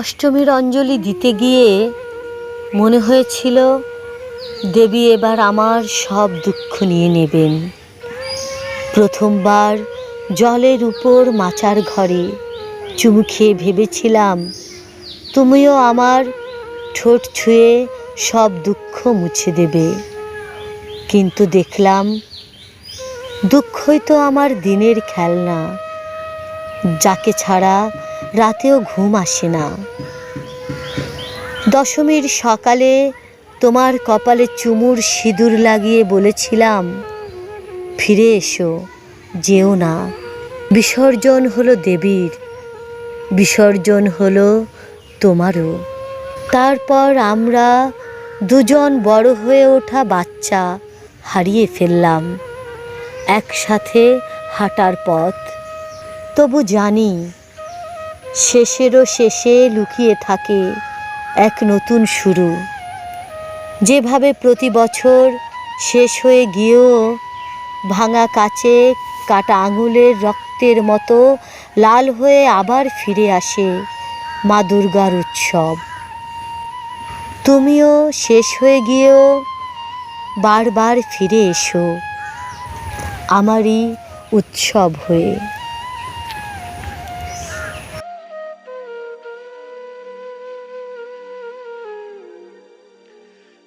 অষ্টমীর অঞ্জলি দিতে গিয়ে মনে হয়েছিল, দেবী এবার আমার সব দুঃখ নিয়ে নেবেন। প্রথমবার জলের উপর মাচার ঘরে চুমু খেয়ে ভেবেছিলাম, তুমিও আমার ঠোঁট ছুঁয়ে সব দুঃখ মুছে দেবে। কিন্তু দেখলাম, দুঃখই তো আমার দিনের খেলনা। যাকে ছাড়া রাতেও ঘুম আসে না। দশমীর সকালে তোমার কপালে চুমুর সিঁদুর লাগিয়ে বলেছিলাম, ফিরে এসো, যেও না। বিসর্জন হলো দেবীর, বিসর্জন হলো তোমারও। তারপর আমরা দুজন বড় হয়ে ওঠা বাচ্চা হারিয়ে ফেললাম। একসাথে হাঁটার পথ তবু জানি শেষেরও শেষে লুকিয়ে থাকে এক নতুন শুরু। যেভাবে প্রতি বছর শেষ হয়ে গিয়েও ভাঙা কাচে কাটা আঙুলের রক্তের মতো লাল হয়ে আবার ফিরে আসে মা দুর্গার উৎসব। তুমিও শেষ হয়ে গিয়েও বারবার ফিরে এসো আমারই উৎসব হয়ে।